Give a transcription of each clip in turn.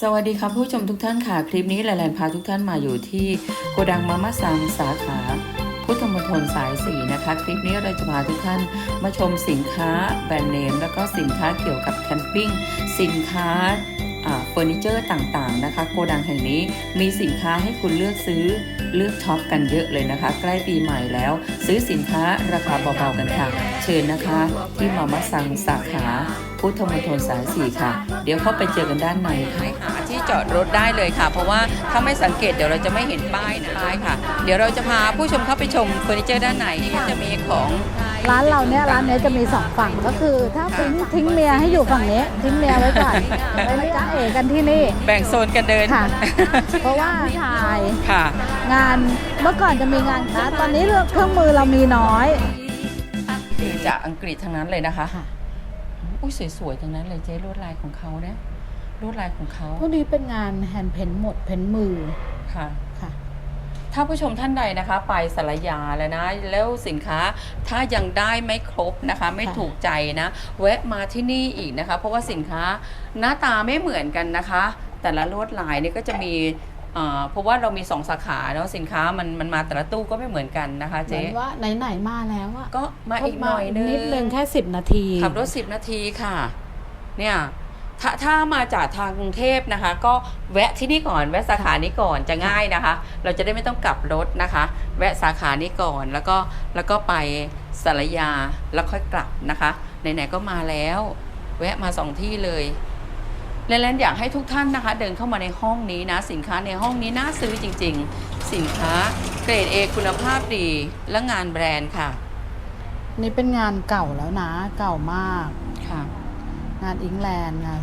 สวัสดีครับผู้ชมทุกท่านค่ะ คลิปนี้แลนพาทุกท่านมาอยู่ที่โกดังมาม่าซังสาขาพุทธมณฑลสายสีนะคะ คลิปนี้เราจะพาทุกท่านมาชมสินค้าแบรนด์เนม แล้วก็สินค้าเกี่ยวกับแคมปิ้งสินค้า เฟอร์นิเจอร์ต่างๆนะคะ โกดังแห่งนี้มีสินค้าให้คุณเลือกซื้อเลือกช็อปกันเยอะเลยนะคะ ใกล้ปีใหม่แล้ว ซื้อสินค้าราคาเบาๆกันค่ะ เชิญนะคะ ที่มามาซังสาขาพุทธมณฑลสายสี่ค่ะ เดี๋ยวเข้าไปเจอกันด้านในค่ะ จอดรถได้เลยค่ะ เพราะว่าถ้าไม่สังเกตเดี๋ยวเราจะไม่เห็นป้ายนะป้ายค่ะ เดี๋ยวเราจะพาผู้ชมเข้าไปชมเฟอร์นิเจอร์ด้านในที่จะมีของร้านเราเนี่ยร้านเนี้ยจะมีสองฝั่งก็คือ ถ้าทิ้งทิ้งเมียให้อยู่ฝั่งนี้ ทิ้งเมียไว้ก่อนไปเล่นจ้าเอกันที่นี่แบ่งโซนกันเดินค่ะ เพราะว่าชายค่ะ งานเมื่อก่อนจะมีงานคลาสตอนนี้เครื่องมือเรามีน้อยคือจากอังกฤษทั้งนั้นเลยนะคะค่ะอุ้ยสวยๆทั้งนั้นเลยเจ๊ลวดลายของเขาเนี่ย ลวดลายของเขาพวกนี้เป็นงานแฮนด์เพนหมดเพนมือค่ะ ค่ะ ถ้าผู้ชมท่านใดนะคะ ไปสารยาแล้วนะ แล้วสินค้าถ้ายังได้ไม่ครบนะคะ ไม่ค่ะถูกใจนะแวะมาที่นี่อีกนะคะ เพราะว่าสินค้าหน้าตาไม่เหมือนกันนะคะ แต่ละลวดลายเนี่ยก็จะมีอ่าเพราะว่าเรามีสองสาขาเนาะสินค้ามันมันมาแต่ละตู้ก็ไม่เหมือนกันนะคะเหมืเจ๊อนว่าไหนๆมาแล้วอะก็มาอีกหน่อยนึงนิดนึงแค่10นาทีขับรถ10นาทีค่ะ เนี่ย ถ้าถ้ามาจากทางกรุงเทพนะคะ ก็แวะที่นี่ก่อนแวะสาขานี้ก่อนจะง่ายนะคะ เราจะได้ไม่ต้องกลับรถนะคะ แวะสาขานี้ก่อนแล้วก็แล้วก็ไปสารยาแล้วค่อยกลับนะคะไหนๆก็มาแล้ว แวะมาสองที่เลยและแล้วอยากให้ทุกท่านนะคะ เดินเข้ามาในห้องนี้นะ สินค้าในห้องนี้น่าซื้อจริง ๆ สินค้าเกรด A คุณภาพดีและงานแบรนด์ค่ะ นี่เป็นงานเก่าแล้วนะ เก่ามากค่ะ งานอิงแลนด์งาน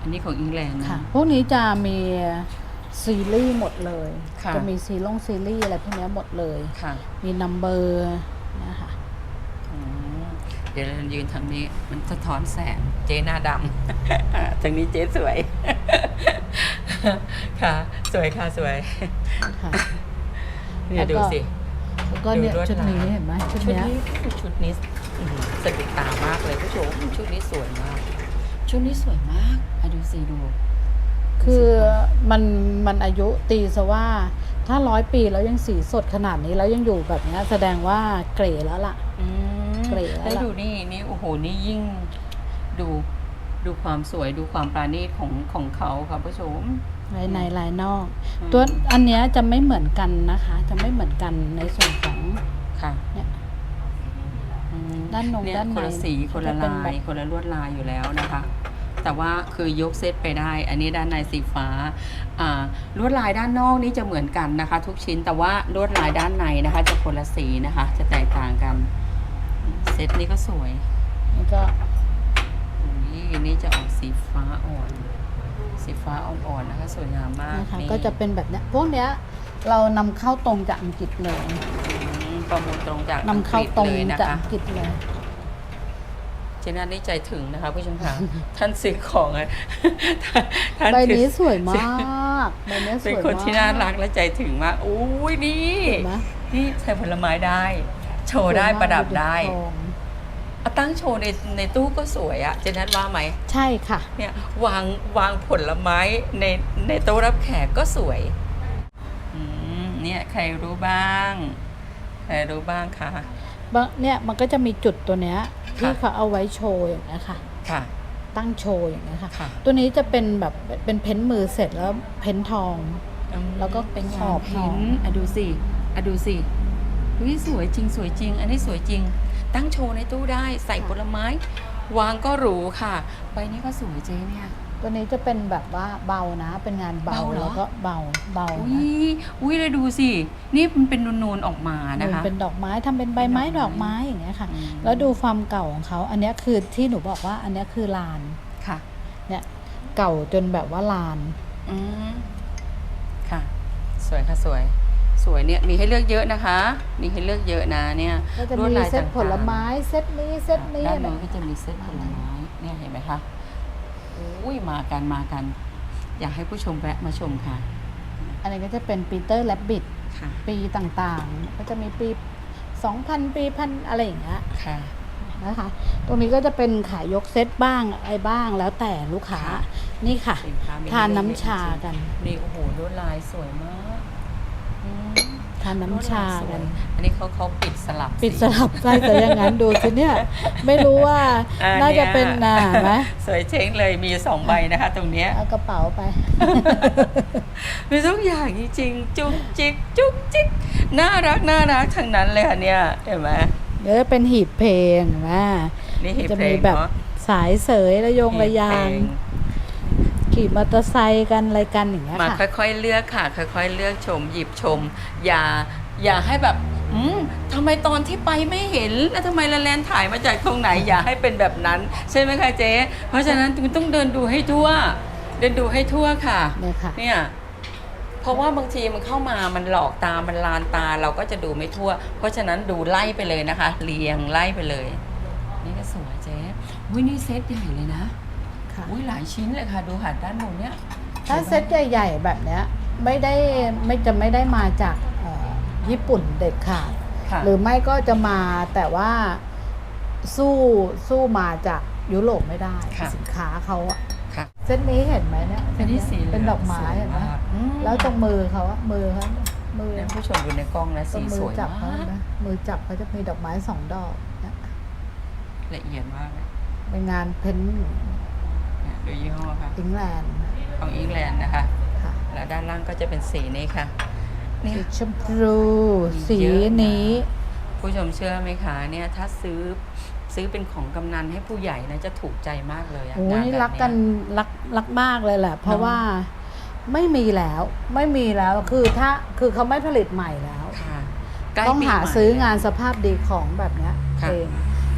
อันนี้ของอังกฤษนะ ค่ะ พวกนี้จะมีซีรีส์หมดเลย ค่ะ จะมีซีรงซีรีส์อะไรพวกเนี้ยหมดเลย ค่ะมีนัมเบอร์นะคะอืมเดี๋ยวเรายืนทางนี้มันสะท้อนแสงเจ๊หน้าดำ ทางนี้เจ๊สวย ค่ะ สวยค่ะสวยค่ะ เนี่ยแล้วดูก็สิ แล้วก็เนี่ยดูลวดชุดนี้ลาย เห็นไหมชุดชุดเนี้ยนี้ชุดนี้อื้อหือสะดุดตามากเลยผู้ชมชุดนี้สวยมาก ชุดนี้สวยมากอะดูสิดู คือมันมันอายุตีซะว่าถ้าร้อยปีแล้วยังสีสดขนาดนี้แล้วยังอยู่แบบเนี้ยแสดงว่าเกรแล้วล่ะอืมเกรดแล้วแล้วล่ะดูนี่นี่โอ้โหนี่ยิ่งดูดูความสวยดูความปราณีตของของเขาค่ะผู้ชมลายในลายนอกอืมตัวอันเนี้ยจะไม่เหมือนกันนะคะ จะไม่เหมือนกันในส่วนของค่ะเนี่ยอืมด้านนงเยด้านในคนละสีคนละจะเป็นลาแบยบคนละลวดลายอยู่แล้วนะคะ แต่ว่าคือยกเซตไปได้ อันนี้ด้านในสีฟ้าอ่าลวดลายด้านนอกนี่จะเหมือนกันนะคะ ทุกชิ้นแต่ว่าลวดลายด้านในนะคะ จะคนละสีนะคะ จะแตกต่างกัน เซตนี้ก็สวยนี่ก็นี่นี่จะออกสีฟ้าอ่อน สีฟ้าอ่อนๆนะคะสวยงามมากนะคะนี่ก็จะเป็นแบบเนี้ยพวกเนี้ยเรานำเข้าตรงจากอังกฤษเลยอืมประมูลตรงจากนำเข้าตรงอักฤษเลยนะจากคะอังกฤษเลย เจนันนี่ใจถึงนะคะผู้ชมค่ะ ท่านซื้อของอะท่านใบถือนี้สวยมากใบนี้สเป็นวยคนมากที่น่ารักและใจถึงมากอุ้ยนี่เห็นไหมนี่ใส่ผลไม้ได้ โชว์ได้สวยมากประดับได้ทองเอาตั้งโชว์ในในตู้ก็สวยอะเจนัทว่าไหม ใช่ค่ะ เนี่ยวางวางผลไม้ในในโต๊ะรับแขกก็สวยอืมเนี่ยใครรู้บ้าง ใครรู้บ้างคะบางเนี่ยมันก็จะมีจุดตัวเนี้ย ที่ค่ะเขาเอาไว้โชว์อย่างนี้ยค่ะค่ะ ตั้งโชว์อย่างนี้ยค่ะ ค่ะ ตัวนี้จะเป็นแบบเป็นเพ้นท์มือเสร็จแล้วเพ้นท์ทองอืมแล้วก็เป็นขงาอนบเพ้นทองท์อะดูสิอะดูสิอุ้ยสวยจริงสวยจริง อันนี้สวยจริง ตั้งโชว์ในตู้ได้ใส่ผลไม้ วางก็หรูค่ะ ใบนี้ก็สวยเจ๊เนี่ย ตัวนี้จะเป็นแบบว่าเบานะ เป็นงานเบาเบาเหรอ แล้วก็เบาเบาอุ้นะยอุ้ยเลยดูสิ นี่มันเป็นนูนๆออกมานะคะเป็นดอกไม้ทำเป็นใบไม้เป็นดดออกกไม้ ไม้อย่างเงี้ยค่ะ อืมแล้วดูความเก่าของเขา อันเนี้ยคือที่หนูบอกว่าอันเนี้ยคือลาน ค่ะเนี่ยเก่าจนแบบว่าลาน อืมค่ะ สวยค่ะสวย สวยเนี่ยมีให้เลือกเยอะนะคะ มีให้เลือกเยอะนะเนี่ยก็จะลวดมีลายเซตต่างๆผลไม้เซตนี้เซตนี้ด้านอะไร โน้นก็จะมีเซตผลไม้เนี่ยเห็นไหมคะ อุ้ยมากันมากัน อยากให้ผู้ชมแวะมาชมค่ะ อันนี้ก็จะเป็นปีเตอร์แลบบิทค่ะ ปีต่างๆ ก็จะมีปี 2,000 ปีพันอะไรอย่างเงี้ยค่ะ นะคะ ตรงนี้ก็จะเป็นขายยกเซตบ้างอะไรบ้างแล้วแต่ลูกค้า ค่ะ นี่ค่ะ สินค้ามีทานน้ำชากัน นี่โอ้โหลวดลายสวยมากอืม ทานน้ำชาลวดลยสวกัยนอันนี้เขาเขาปิดสลับปิดสีสลับไส้แต่อย่างนั้นดูสิเนี่ย ไม่รู้ว่าอ่น่าจะเป็นน่ะเห็นไหมสวยเช้งเลยมีสองใบนะคะ ตรงเนี้ยเอากระเป๋าไป มีทุกอย่างจริงๆจุกจิกจุกจิกน่ารักน่ารักทั้งนั้นเลยค่ะเนี่ยเห็นไหมเดี๋ยวจะเป็นหีบเพลงเห็นไหมนี่หีบจะเพลมีงแบบเนาะสายเสยระยงระยางหีบเพล ขี่มอเตอร์ไซค์กันอะไรกันอย่างเงี้ยมาค่ะ ค่อยๆเลือกค่ะ ค่อย ๆ เลือกชม หยิบชม อย่าอย่าให้แบบอืมทำไมตอนที่ไปไม่เห็น แล้วทำไมละแลนถ่ายมาจากตรงไหน อย่าให้เป็นแบบนั้น ใช่ไหมคะเจ๊ เพราะฉะนั้นคุณต้องเดินดูให้ทั่ว เดินดูให้ทั่วค่ะ เนี่ยค่ะ เนี่ย เพราะว่าบางทีมันเข้ามามันหลอกตา มันลานตาเราก็จะดูไม่ทั่ว เพราะฉะนั้นดูไล่ไปเลยนะคะ เรียงไล่ไปเลย นี่ก็สวยเจ๊อุ้ยนี่เซตใหญ่เลยนะ ค่ะอุ้ยหลายชิ้นเลยค่ะ ดูหัดด้านบนเนี้ยถ้าเซตใหญ่ๆแบบเนี้ยไม่ได้ไม่จะไม่ได้มาจากเอ่อญี่ปุ่นเด็ดขาดค่ะหรือไม่ก็จะมาแต่ว่าสู้สู้มาจากยุโรปไม่ได้ค่ะสินค้าเขาอะค่ะเส้นนี้เห็นไหมเนี่ยเป็นที่สีหลืงเป็นดอกไม้สวยเห็นไหมากอืมแล้วตรงมือเขาอะมือเขามือเนี่ยผู้ชมดูในกล้องนะตรสีงมืสอวยจับเขามาเห็นกไหมมือจับเขาจะมีดอกไม้สองดอกเนี่ยละเอียดมากเลยเป็นงานเพ้นท์เนี่ย ดูยี่ห้อค่ะ อิงแลนด์ของอิงแลนด์นะคะ ค่ะแล้วด้านล่างก็จะเป็นสีนี้ค่ะเนี่ยสีชมพูสีเยอะนะ นี้ผู้ชมเชื่อไหมคะเนี่ยถ้าซื้อซื้อเป็นของกำนันให้ผู้ใหญ่นะจะถูกใจมากเลยอะโอ้ยงานี่แบบรักกันเย รักรักมากเลยแหละ เพราะเนอะ ว่าไม่มีแล้วไม่มีแล้วคือถ้าคือเขาไม่ผลิตใหม่แล้ว ค่ะใกล้ต้องปีหาใม่ ซื้องานสภาพดีของแบบเนี้ยค่ะ เอง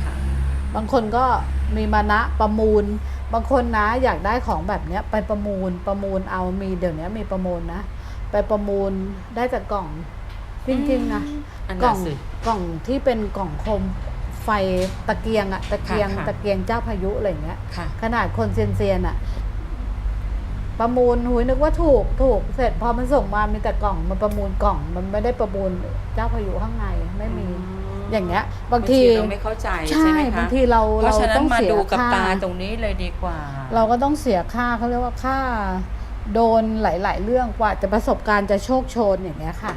ค่ะ บางคนก็มีมานะประมูล บางคนนะอยากได้ของแบบเนี้ยไปประมูลประมูลเอามีเดี๋ยวนี้มีประมูลนะ ไปประมูลได้จากกล่องจริงๆนะอันกล่นั้อนงสิกล่องที่เป็นกล่องโคมไฟตะเกียงอะตะเกียงค่ะค่ะ ตะเกียงเจ้าพายุอะไรอย่างเงี้ย ค่ะ ขนาดคนเซียนเซียนๆอะประมูลหุยนึกว่าถูกถูกเสร็จพอมันส่งมามีแต่กล่องมันประมูลกล่อง มันไม่ได้ประมูลเจ้าพายุข้างในไม่มี อ ย่างเงี้ยบางทีเราไม่เข้าใจใช่ใช่ไหมคะบางทีเราเพราะฉะนั้ต้นองมาเสียดูกับค่าตาตรงนี้เลยดีกว่า เราก็ต้องเสียค่าเขาเรียกว่าค่าโดนหลาย ๆ เรื่องกว่าจะประสบการณ์จะโชคโชนอย่างเงี้ยค่ะ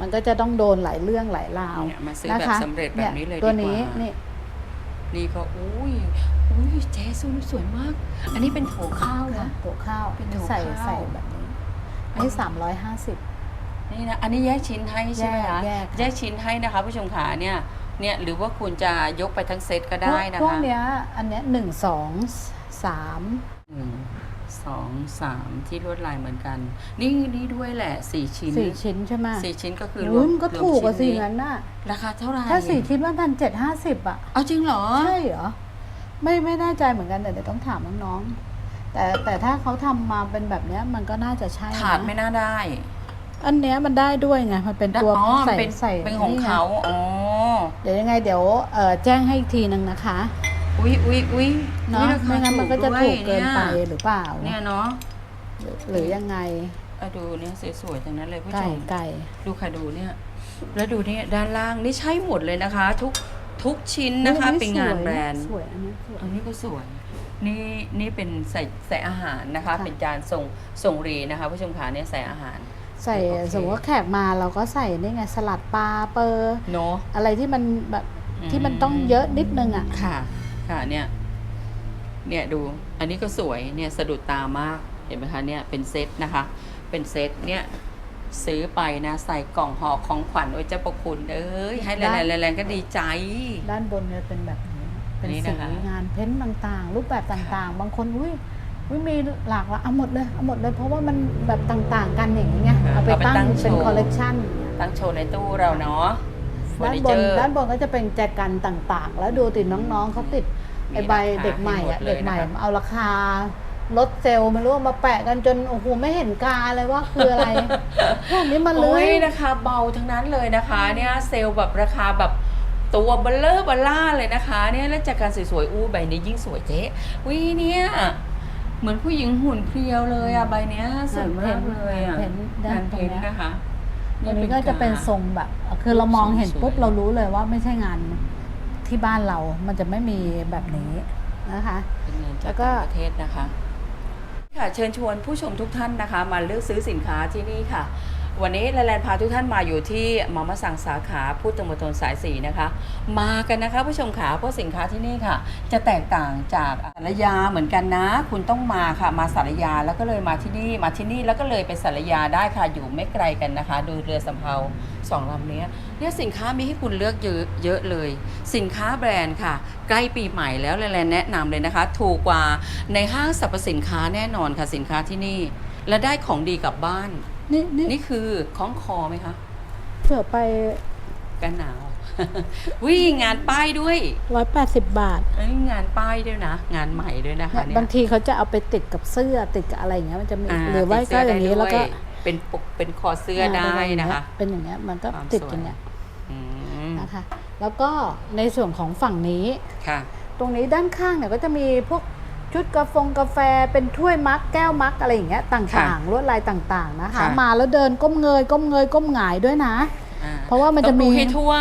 มันก็จะต้องโดนหลายเรื่องหลายราวเนี่ยมาซื้อนะแบบคะสำเร็จแบบนี้เลยตัวดีกว่านี้นี่นี่ก็อุ้ยอุ้ยเจ๊ซูนสวยมาก อันนี้เป็นโถข้าวค่ะนะตัวข้าวเป็นถั่วใส่ข้าวใส่แบบนี้อันนี้สามร้อยห้าสิบ นี่นะอันนี้แยกชิ้นให้ใช่ไหมคะแยกแยกค่ะ แยกชิ้นให้นะคะ ผู้ชมขาเนี่ยเนี่ยหรือว่าคุณจะยกไปทั้งเซตก็ได้นะพวกคะเนี้ยอันเนี้ยหนึ่งสองสามหนึ่งสองสามที่ลวดลายเหมือนกัน นี่นี่ด้วยแหละสี่ชิ้นสี่ชิ้นใช่ไหมสี่ชิ้นก็คือรอุ้วยมมันก็รวมถูกกว่าชิ้สี่นนี้งั้นน่ะ ราคาเท่าไหร่ถ้าสี่ชิ้นมันพันเจ็ดห้าสิบอะ เอาจริงเหรอ ใช่เหรอ ไม่ไม่แน่ใจเหมือนกันแต่เดี๋ยวต้องถามน้องๆแต่แต่ถ้าเขาทำมาเป็นแบบเนี้ยมันก็น่าจะใช่นะขาดไม่น่าได้ อันเนี้ยมันได้ด้วยไงมันเป็นตัวอ๋อใส่เป็นใส่เป็นของไเขาอ๋อเดี๋ยวยังไงเดี๋ยวเอ่อแจ้งให้อีกทีนึงนะคะอุ้ยอุ้ยอุ้ยเนาะอุ๊ยราคาไม่งั้นมันก็จะด้วยถูกเกินไปยหรือเปล่าเนี่ยเนาะหรือหรือยังไงเอาดูเนี่ยสวยๆทั้งนั้นเลยผู้ไก่ชมไก่ดูค่ะดูเนี่ย แล้วดูเนี่ยด้านล่างนี่ใช่หมดเลยนะคะ ทุกทุกชิ้นนะคะอุ๊ยเป็นงานแบรนด์สวยอันนี้สวยอันนี้ก็สวยนี่นี่เป็นใส่ใส่อาหารนะคะค่ะเป็นจานส่งส่งรีนะคะผู้ชมขาเนี่ยใส่อาหาร ใส่โอเค สมมติว่าแขกมาเราก็ใส่นี่ไงสลัดปลาเปอร์เนาะ อะไรที่มันแบบอืม ที่มันต้องเยอะนิดนึงอะ ค่ะ ค่ะ เนี่ย เนี่ยดู อันนี้ก็สวย เนี่ยสะดุดตามาก เห็นไหมคะ เนี่ยเป็นเซตนะคะ เป็นเซต เนี่ยซื้อไปนะ ใส่กล่องห่อของขวัญโอ้ยเจ้าประคุณเอ้ย ให้แรงๆแรงๆก็ดีใจ ด้านบนเนี่ยเป็นแบบนี้อัเป็นนนี้สีนะคะ งานเพ้นท์ต่างๆ รูปแบบต่างๆ บางคนอุ้ย อุ้ยมีหลากหลายเอาหมดเลยเอาหมดเลย เพราะว่ามันแบบต่างๆ กันอย่างนี้ไงเอาไปตั้งเป็นคอลเลกชันตั้งโชว์ในตู้เราเนาะเฟอด้านร์นิบเจนอร์ด้านบนก็จะเป็นแจกันต่างๆ แล้วดูติดน้องๆเขาติดไอใบมีราคาเด็กใหม่ให้หมอะดเลยเด็กใหม่นะคะเอาราคาลดเซลล์ไม่รู้ว่ามาแปะกันจนโอ้โหไม่เห็นกาเลยว่าคืออะไรพวกนี้มันเลโอ้ยยนะคะ เบาทั้งนั้นเลยนะคะ เนี่ยเซลล์แบบราคาแบบตัวเบลเลอร์เบลล่าเลยนะคะ เนี่ยแล้วจากการสวยๆอู้ใบนี้ยิ่งสวยเจ๊วิเนี่ย เหมือนผู้หญิงหุ่นเพรียวเลยอะใบเนี้ยสวยมากเลยอะเห็นด้างานนตรงเพ้นเนี้ท์ยนะคะอันนี้ก็จะเป็นทรงแบบ คือเรามองเห็นปุ๊บสวยเรารู้เลยว่าไม่ใช่งานที่บ้านเรา มันจะไม่มีแบบนี้นะคะ เป็นเงินแล้จากวก็ต่างประเทศนะคะ ค่ะเชิญชวนผู้ชมทุกท่านนะคะ มาเลือกซื้อสินค้าที่นี่ค่ะ วันนี้แลนด์พาทุกท่านมาอยู่ที่มามาสั่งสาขาพุทธมณฑลสายสีนะคะ มากันนะคะผู้ชมขาเพราะสินค้าที่นี่ค่ะ จะแตกต่างจากสารยาเหมือนกันนะ คุณต้องมาค่ะ มาสารยาแล้วก็เลยมาที่นี่มาที่นี่แล้วก็เลยไปสารยาได้ค่ะอยู่ไม่ไกลกันนะคะ ดูเรือสำเภาสองลำนี้เนี่ยสินค้ามีให้คุณเลือกเยอะเยอะเลย สินค้าแบรนด์ค่ะ ใกล้ปีใหม่แล้วแลนด์แนะนำเลยนะคะ ถูกกว่าในห้างสรรพสินค้าแน่นอนค่ะสินค้าที่นี่ และได้ของดีกลับบ้าน นี่นี่นี่คือคล้องคอไหมคะเผื่อไปกันหนาว วิ่งงานป้ายด้วยร้อยแปดสิบบาทเอ้ยงานป้ายด้วยนะ งานใหม่ด้วยนะคะเนี่ยบางทีเขาจะเอาไปติดกับเสื้อติดกับอะไรอย่างเงี้ยมันจะมีาหรือว่าติดก็เสื้อย่างนี้แล้วก็ได้ด้วยเป็นปกเป็นคอเสื้อได้นะคะ เป็นอย่างเงี้ยมันก็ความติดสวย อย่างเงี้ยอืมนะคะ แล้วก็ในส่วนของฝั่งนี้ ค่ะ ตรงนี้ด้านข้างเนี่ยก็จะมีพวก ชุดกาแฟกาแฟเป็นถ้วยมักแก้วมักอะไรอย่างเงี้ยต่างๆลวดลายต่างๆนะคะ ค่ะ มาแล้วเดินก้มเงยก้มเงยก้มหงายด้วยนะ อ่เพราะว่ามันจะต้องมีดูให้ทั่ว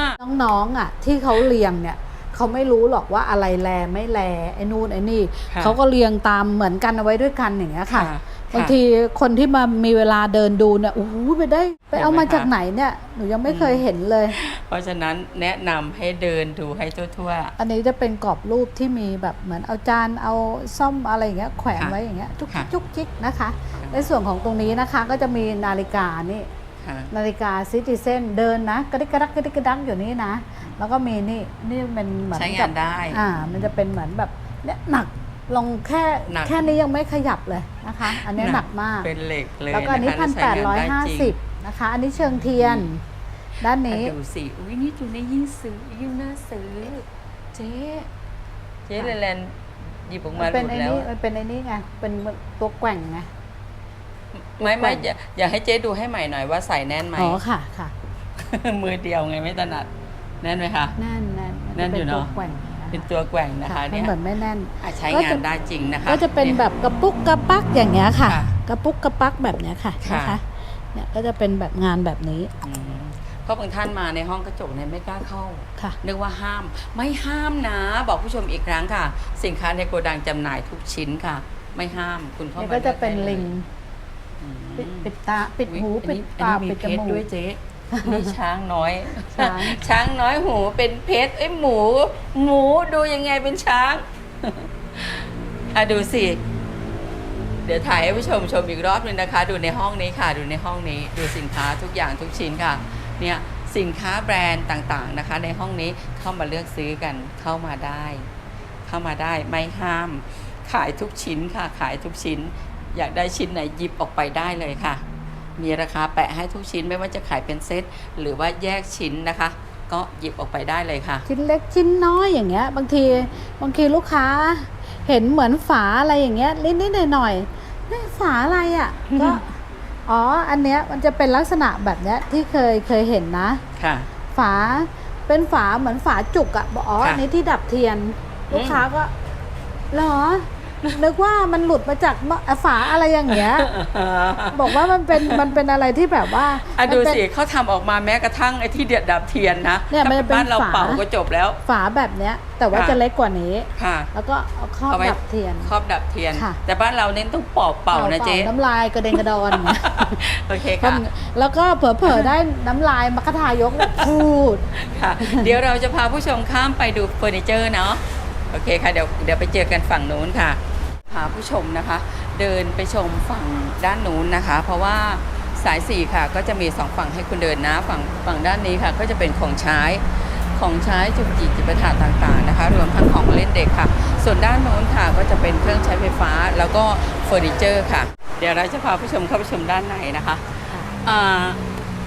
น้องๆอะที่เขาเรียงเนี่ยเขาไม่รู้หรอกว่าอะไรแลไม่แลไอ้นู่นไอ้นี่ค่ะ เขาก็เรียงตามเหมือนกันเอาไว้ด้วยกันอย่างเงี้ยค่ะค่ะบางทีคนที่มามีเวลาเดินดูเนี่ยโอ้โหไปได้ ไปเอามาจากไหนเนี่ยหนูยังไม่เคยเห็นเลย เพราะฉะนั้นแนะนำให้เดินดูให้ทั่วอันนี้จะเป็นกรอบรูปที่มีแบบเหมือนเอาจานเอาซ่อมอะไรอย่างเงี้ยแขวนค่ะไว้อย่างเงี้ยจุกจิค่ะกจุกจิกนะคะๆในส่วนของตรงนี้นะคะก็จะมีนาฬิกานี่ค่ะนาฬิกาซิติเซนเดินนะกระดิกกระดักกระดิกกระดักอยู่นี่นะ แล้วก็มีนี่นี่เป็นเหมือนใช้กังาบนได้อ่ามันจะเป็นเหมือนแบบเนี่ยหนักลงแค่หนักแค่นี้ยังไม่ขยับเลยนะคะ อันนี้หนักมากเป็นเหล็กเลยแล้วก็อันนี้ะคะพันใช้แปดงาร้อยไจห้าริงสิบนะคะ อันนี้เชิงเทียน ด้านนี้อะดูสิอุ้ยนี่จูนี่ยิ่งซื้อยิ่งน่าซื้อ เจ๊เจ๊แลนๆหยิบออกมัมานหเป็นลุดไอ้แล้ว นี่มันเป็นไอ้นี่ไงเป็นตัวแกว่งไง ไม่ไม่แกว่งอย่าอย่าให้เจ๊ดูให้ใหม่หน่อยว่าใส่แน่นไหม อ๋อ ค่ะค่ะ มือเดียวไงไม่ถนัด แน่นไหมคะแน่นแน่นมัแน่นอยู่ป็เนอะตัวแกว่งเป็นตัวแกว่งนะคะค่ะมันเนี่ยเหมือนไม่แน่น อะใช้ก็งาจะ นได้จริงนะคะ ก็จะเป็นแบบกระปุกกระปักอย่างเงี้ยค่ะ ค่ะกระปุกกระปักแบบเนี้ยค่ะค่ะ นะคะเนี่ยก็จะเป็นแบบงานแบบนี้ อืมเพ ราะบางท่านมาในห้องกระจกเนี่ยไม่กล้าเข้า ค่ะ นึกว่าห้าม ไม่ห้ามนะ บอกผู้ชมอีกครั้งค่ะ สินค้าในโกดังจำหน่ายทุกชิ้นค่ะ ไม่ห้ามคุณเข้านี่มาก็จะเป็นได้ลยลิงอืมปิดปิดตา ปิดหูอุ๊ปิยดอันปากนี้ปิดอันจนี้มีเพชรมูด้วยกเจ๊นี่ช้างน้อย ช้างช้างน้อยหูเป็นเพชรเอ้ยหมู หมูดูยังไงเป็นช้างอะดูสิ เดี๋ยวถ่ายให้ผู้ชมชมอีกรอบหนึงนะคะ ดูในห้องนี้ค่ะ ดูในห้องนี้ ดูสินค้าทุกอย่างทุกชิ้นค่ะ เนี่ยสินค้าแบรนด์ต่างๆนะคะ ในห้องนี้เข้ามาเลือกซื้อกันเข้ามาได้ เข้ามาได้ไม่ห้าม ขายทุกชิ้นค่ะขายทุกชิ้น อยากได้ชิ้นไหนหยิบออกไปได้เลยค่ะ มีราคาแปะให้ทุกชิ้นไม่ว่าจะขายเป็นเซตหรือว่าแยกชิ้นนะคะ ก็หยิบออกไปได้เลยค่ะ ชิ้นเล็กชิ้นน้อยอย่างเงี้ย บางทีบางทีลูกค้า เห็นเหมือนฝาอะไรอย่างเงี้ยนิดๆหน่อยๆนี่ฝาอะไรอะก็ อ๋อ อันเนี้ยมันจะเป็นลักษณะแบบเนี้ยที่เคยเคยเห็นนะ ค่ะ ฝาเป็นฝาเหมือนฝาจุกอะบอกอ๋อค่ะอันนี้ที่ดับเทียนอืมลูกค้าก็เหรอ นึกว่ามันหลุดมาจากมะฝาอะไรอย่างเงี้ย บอกว่ามันเป็นมันเป็นอะไรที่แบบว่าอะมันดูเป็นสิเขาทำออกมาแม้กระทั่งไอ้ที่เดียดดับเทียนนะเนี่ยมันจะเป็นบ้านเราฝาเป่าก็จบแล้ว ฝาแบบเนี้ย แต่ว่าค่ะจะเล็กกว่านี้ค่ะ แล้วก็เอาครอบเอาไว้ดับเทียนครอบดับเทียนค่ะแต่บ้านเราเน้นต้องปอกเป่านะเจ๊น้ำลายกระเด็นกระดอนอย่างเงี้ยโอเคค่ะแล้วก็เผลอๆได้น้ำลายมัคคทายกเนี่ยพูดค่ะ เดี๋ยวเราจะพาผู้ชมข้ามไปดูเฟอร์นิเจอร์เนาะ โอเคค่ะเดี๋ยวเดี๋ยวไปเจอกันฝั่งนู้นค่ะพาผู้ชมนะคะ เดินไปชมฝั่งด้านนู้นนะคะ เพราะว่าสายสี่ค่ะก็จะมีสองฝั่งให้คุณเดินนะฝั่งฝั่งด้านนี้ค่ะ ก็จะเป็นของใช้ของใช้จุกจิกจิปาถะต่างๆนะคะ รวมทั้งของเล่นเด็กค่ะ ส่วนด้านโน้นค่ะก็จะเป็นเครื่องใช้ไฟฟ้าแล้วก็เฟอร์นิเจอร์ค่ะ เดี๋ยวเราจะพาผู้ชมเข้าไปชมด้านในนะคะอ่า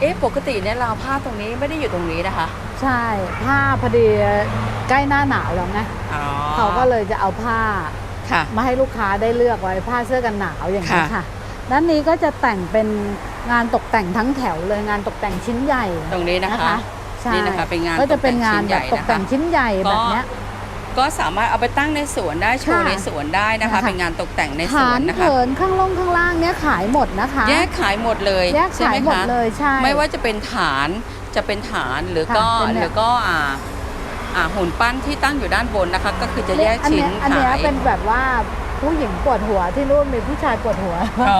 เอ๊ะปกติเนี่ยราวผ้าตรงนี้ไม่ได้อยู่ตรงนี้นะคะ ใช่ผ้าพอดีใกล้หน้าหนาวแล้วไงอ๋อเขาก็เลยจะเอาผ้าค่ะมาให้ลูกค้าได้เลือกไว้ผ้าเสื้อกันหนาวอย่างนี้ยค่ะค่ะ ด้านนี้ก็จะแต่งเป็นงานตกแต่งทั้งแถวเลยงานตกแต่งชิ้นใหญ่ตรงนี้นะคะ ใช่นี่นะคะเป็นงานก็จะเป็นงานแบบตตกกแต่แต่งงชิ้ชิ้นนใหใหญ่ญ่แบบเนี้ย ก็สามารถเอาไปตั้งในสวนได้โชว์ค่ะในสวนได้นะคะ นะคะ เป็นงานตกแต่งในสฐาวนนนะคะเขินข้างล่างข้างล่างเนี้ยขายหมดนะคะ แยกขายหมดเลยแยกใช่ขาไหยมหมดคะเลยใช่ ไม่ว่าจะเป็นฐานจะเป็นฐานหรือก็ค่ะเป็นเนี่ย หรือก็อ่าอ่าหุ่นปั้นที่ตั้งอยู่ด้านบนนะคะ ก็คือจะแยกอันชิ้นเนี้ยอันเนี้ยขายเป็นแบบว่าผู้หญิงปวดหัวที่นู่นมีผู้ชายปวดหัว อ๋อ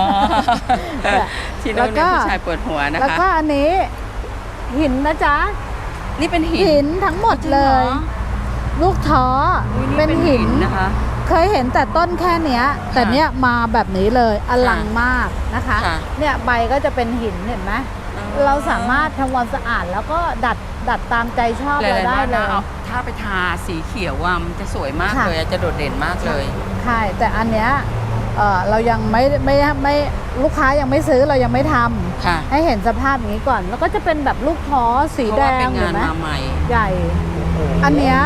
เนี่ยที่แล้นู่นวก็มีผู้ชายปวดหัวนะแล้วคะ ก็อันนี้หินนะจ๊ะนี่เป็นหินหินทั้งหมดเลย ลูกท้ออุ๊ยเป็นหิน นะคะ เคยเห็นแต่ต้นแค่เนี้ย แต่เนี้ยมาแบบนี้เลยอลังมากนะคะ ค่ะ เนี่ยใบก็จะเป็นหินเห็นไหมเราสามารถทำความสะอาดแล้วก็ดัดดัดตามใจชอบหเราลายๆได้บ้านเลนะย เอาถ้าไปทาสีเขียวว่ามันจะสวยมากค่ะ เลยอะจะโดดเด่นมากเลย ใช่แต่อันเนี้ยเอ่อเรายังไม่ไม่ไม่ลูกค้ายังไม่ซื้อเรายังไม่ทำค่ะให้เห็นสภาพอย่างนี้ก่อน แล้วก็จะเป็นแบบลูกท้อสีเพราะแดว่าเป็งนเห็งานนไหมมาใหม่ ใหญ่ อันเนี้ย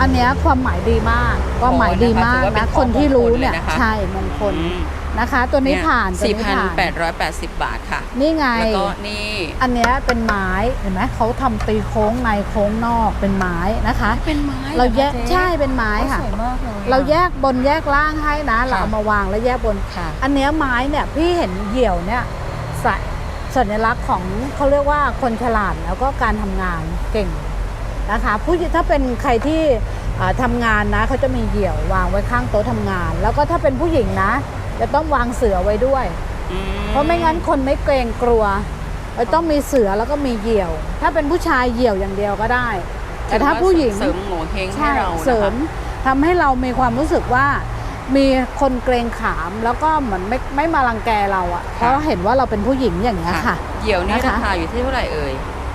อันเนี้ยความหมายดีมากความหมายดีมากถือว่าเป็นะนคนที่รู้เนี่ยของมงคลเลยนะคะ ใช่มงคลอืมนะคะ ตัวนี้ผ่านตัวสี่นี้พันผ่านแปดร้อยแปดสิบบาทค่ะ นี่ไง แล้วก็นี่ อันเนี้ยเป็นไม้เห็นไหมเขาทำตีโค้งในโค้งนอกเป็นไม้นะคะ เป็นไม้เราแยกหอคะจ๊ใช่เป็นไม้ค่ะ สวยมากเลยเราแยกบนแยกล่างให้นะ เราค่ะเอามาวางแล้วแยกบน ค่ะ อันเนี้ยไม้เนี่ยพี่เห็นเหยี่ยวเนี่ยสะสัญลักษณ์ของเขาเรียกว่าคนฉลาดแล้วก็การทำงานเก่ง นะคะผู้ถ้าเป็นใครที่อ่าทำงานนะเขาจะมีเหยี่ยววางไว้ข้างโต๊ะทำงาน แล้วก็ถ้าเป็นผู้หญิงนะ จะต้องวางเสือไว้ด้วยอืมเพราะไม่งั้นคนไม่เกรงกลัวมันต้องมีเสือแล้วก็มีเหยี่ยว ถ้าเป็นผู้ชายเหยี่ยวอย่างเดียวก็ได้ แต่ถ้าผู้หญิงเสริมโงเฮงให้ใช่เรานะคะเสริมทำให้เรามีความรู้สึกว่ามีคนเกรงขามแล้วก็เหมือนไม่ไม่มารังแกเราอะ่ะเพราะเห็นว่าเราเป็นผู้หญิงอย่างเงี้ยค่ะเดี่ยวนี่นะคะราคาอยู่ที่เท่าไหร่เอ่ย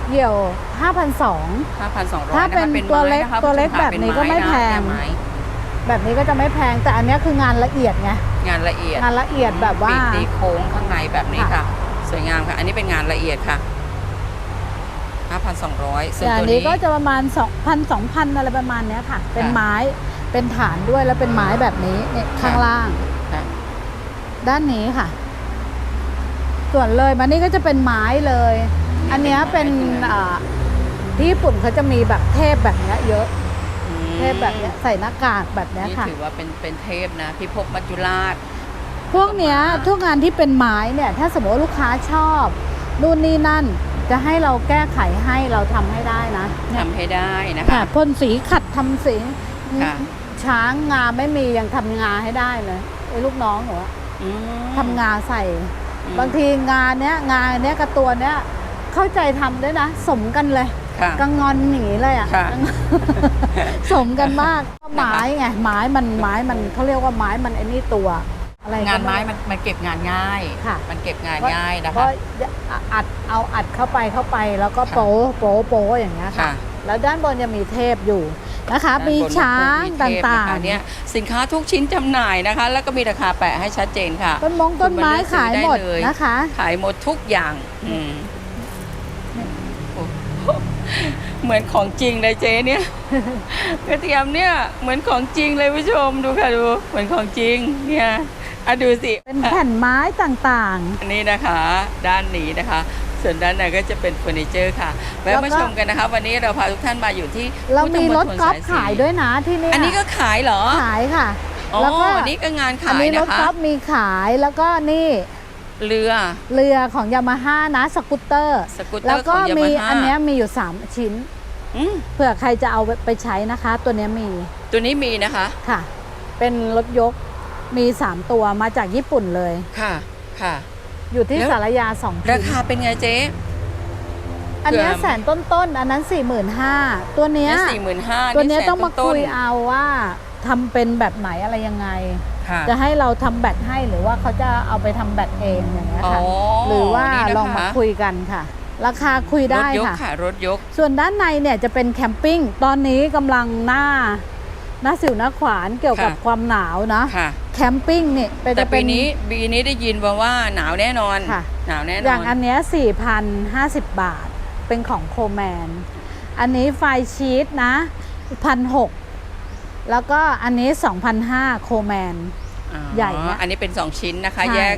เหยี่ยว 5,200 5,200ถ้าเป็นนะคะตัวเล็กไม้นะคะตัวเล็กผู้ชแบบนี้ก็ไม่แพงเป็นไม้นะแบบนี้ก็จะไม่แพงแต่อันเนี้ยคืองานละเอียดไงงานละเอียดงานละเอียดแบบว่าปีกตีโค้งข้างในแบบนี้ค่ะค่ะสวยงามค่ะ อันนี้เป็นงานละเอียดค่ะ5,200ส่วนแต่อัตัวนนี้นี้ก็จะประมาณ2,000 2,000อะไรประมาณเนี้ยค่ะ เป็นค่ะไม้เป็นฐานด้วยแล้วเป็นไม้แบบนี้เนี่ยข้างล่างค่ะด้านนี้ค่ะ ส่วนเลยมานี่ก็จะเป็นไม้เลย อันเนี้ยเป็นอ่าที่ญี่ปุ่นเขาจะมีแบบเทพแบบเนี้ยเยอะ อืมเทพแบบเนี้ยใส่หน้ากากแบบเนี้ยนี่ค่ะ ถือว่าเป็นเป็นเทพนะพิภพมัจจุราช พวกเนี้ยทุกงานที่เป็นไม้เนี่ยถ้าสมมติว่าลูกค้าชอบนู่นนี่นั่นจะให้เราแก้ไขให้เราทำให้ได้นะทำให้ได้นะค่ะคะ พ่นสีขัดทำสีค่ะ ช้างงาไม่มียังทำงาให้ได้เลยไอ้ลูกน้องหนูอะอืมทำงาใส่ อืมบางทีงานเนี้ยงานเนี้ยกับตัวเนี้ย เข้าใจทำด้วยนะ สมกันเลยค่ะ กังงอนหนีเลยอะ ค่ะ สมกันมากไม้ไงไม้มันไม้มันเขาเรียกว่าไม้มันไอ้นี่ตัว อะไรก็งานไม้มันมันเก็บงานง่าย ค่ะ มันเก็บงานก็ง่ายนะก็คะอัดเอาอัดเข้าไปเข้าไปแล้วก็ค่ะ โป๊ะโป๊ะโป๊ะอย่างเงี้ยค่ะ ค่ะแล้วด้านบนจะมีเทพอยู่นะคะ ด้านบนมีช้างมีตเทพ่างนะคะเนี่ยสินค้าทุกชิ้นจำหน่ายนะคะ แล้วก็มีราคาแปะให้ชัดเจนค่ะๆต้นมงต้นไม้คุณมาเลือกขายหมดซื้อได้เลยนะคะ ขายหมดทุกอย่างอืมโอ้โห เหมือนของจริงเลยเจ๊เนี่ยกระเทียมเนี่ยเหมือนของจริงเลยผู้ชมดูค่ะดูเหมือนของจริงเนี่ยอะดูสิเป็นแผ่นไม้ต่างอันนี้นะคะ ด้านนี้นะคะ ส่วนด้านในก็จะเป็นเฟอร์นิเจอร์ค่ะแวะแล้วก็มาชมกันนะคะ วันนี้เราพาทุกท่านมาอยู่ที่ๆเรามีรถพุทธณฑลกอล์ฟสสี่ขายด้วยนะที่เนี่ยอันนี้ก็ขายเหรอขายค่ะอ๋อแล้วก็อันนี้ก็งานอันขายนี้รนะถคะกอล์ฟมีขายแล้วก็นี่ เรือ เรือของยามาฮ่านะสกูตเตอร์ สกูตเตอร์แล้วก็ของมี Yamaha อันเนี้ยมีอยู่ 3 ชิ้น อืมเผื่อใครจะเอาไปใช้นะคะ ตัวเนี้ยมีตัวนี้มีนะคะ ค่ะ เป็นรถยกมี 3 ตัวมาจากญี่ปุ่นเลย ค่ะ ค่ะ อยู่ที่แล้ว สารยาสองราชิ้นคาเป็นไงเจ๊อันเนี้ยเผื่อแสนต้นๆอันนั้น45,000ตัวเนี้ย สี่หมื่นห้าตัวเนี้ยต้องมาคุยเอาว่าทำเป็นแบบไหนอะไรยังไง ค่ะจะให้เราทำแบตให้หรือว่าเขาจะเอาไปทำแบตเองอย่างเงี้ยอ๋อค่ะหรือว่านี่นะคะลองมาคุยกันค่ะ ราคาคุยรได้ถยกค่ะค่ะรถยก ส่วนด้านในเนี่ยจะเป็นแคมปิ้งตอนนี้กำลังหน้าหน้าสิวหน้าขวานเกี่ยวกับค่ะความหนาวนะค่ะแคมปิ้งเนี่ยเป็นแต่จะเป็ปีนนี้ปีนี้ได้ยินมาว่าหนาวแน่นอนค่ะหนาวแน่นออย่างอันเนี้ย4,050 บาทเป็นของโคแมน อันนี้ไฟชีสนะ1,600 แล้วก็อันนี้ 2,500 โคแมน อ๋อใหญ่นะอันนี้เป็น 2 ชิ้นนะคะ ใช่ แยก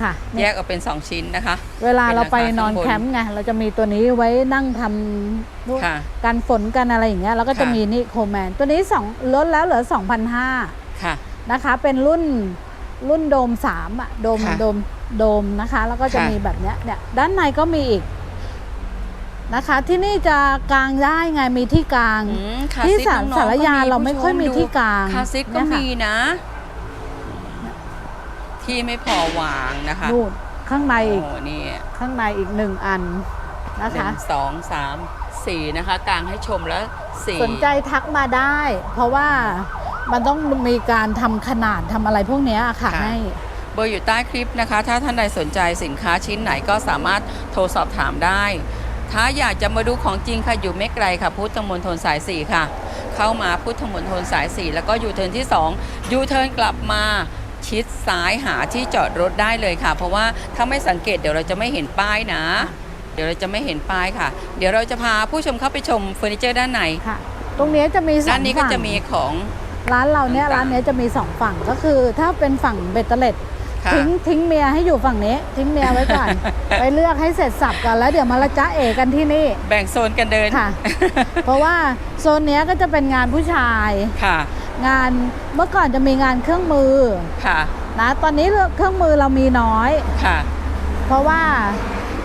ค่ะแยเนี่ยกออกเป็น 2 ชิ้นนะคะ เวลาเราไปเป็นราคานอนข้างบนแคมป์ไงเราจะมีตัวนี้ไว้นั่งทำพวกค่ะกันฝนกันอะไรอย่างเงี้ยแล้วก็จะค่ะ มีนี่โคแมน ตัวนี้สองลดแล้วเหลือ 2,500 ค่ะ นะคะ เป็นรุ่นรุ่นโดมสามอะโดมค่ะโดมโดมนะคะ แล้วก็จะค่ะ มีแบบเนี้ยเนี่ยด้านในก็มีอีก นะคะ ที่นี่จะกางได้ไงมีที่กาง อืมคาที่ซิทสารน้องๆสารยาก็เราไม่ค่อยมีผู้ชที่กางคาซิทก็เนี่ยค่ะ มีนะ ที่ไม่พอวางนะคะนู่นข้างในโอ้อีกนี่ข้างในอีกหนึ่งอันนะหนึ่คะ งสองสามสี่นะคะ กลางให้ชมแล้วสี่สนใจทักมาได้ เพราะว่ามันต้องมีการทำขนาดทำอะไรพวกเนี้ยค่ะให้ เบอร์อยู่ใต้คลิปนะคะ ถ้าท่านใดสนใจสินค้าชิ้นไหนก็สามารถโทรสอบถามได้ ถ้าอยากจะมาดูของจริงค่ะอยู่ไม่ไกลค่ะพุทธมณฑลสายสี่ค่ะ เข้ามาพุทธมณฑลสายสี่แล้วก็ยูเทิร์นที่2ยูเทิร์นกลับมาชิดซ้ายหาที่จอดรถได้เลยค่ะ เพราะว่าถ้าไม่สังเกตเดี๋ยวเราจะไม่เห็นป้ายนะ เดี๋ยวเราจะไม่เห็นป้ายค่ะ เดี๋ยวเราจะพาผู้ชมเข้าไปชมเฟอร์นิเจอร์ด้านในค่ะ ตรงเนี้ยจะมีสอด้างนนี้ก็ฝั่งจะมีของ ร้านเราเนี้ยต่างๆร้านเนี้ยจะมีสองฝั่งก็คือ ถ้าเป็นฝั่งเบตเตอร์เล็ด ค่ะ ทิ้งทิ้งเมียให้อยู่ฝั่งนี้ ทิ้งเมียไว้ก่อน ไปเลือกให้เสร็จสับกันแล้วเดี๋ยวมาละจ้าเอกันที่นี่ แบ่งโซนกันเดินค่ะ เพราะว่าโซนเนี้ยก็จะเป็นงานผู้ชาย ค่ะ งานเมื่อก่อนจะมีงานเครื่องมือค่ะ นะตอนนี้เครื่องมือเรามีน้อย ค่ะ เพราะว่า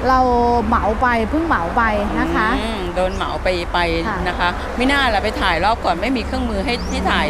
เราเหมาไปเพิ่งเหมาไปนะคะ อืมโดนเหมาไปไปค่ะ นะคะ ไม่น่าละไปถ่ายรอบก่อนไม่มีเครื่องมือให้ที่ถ่าย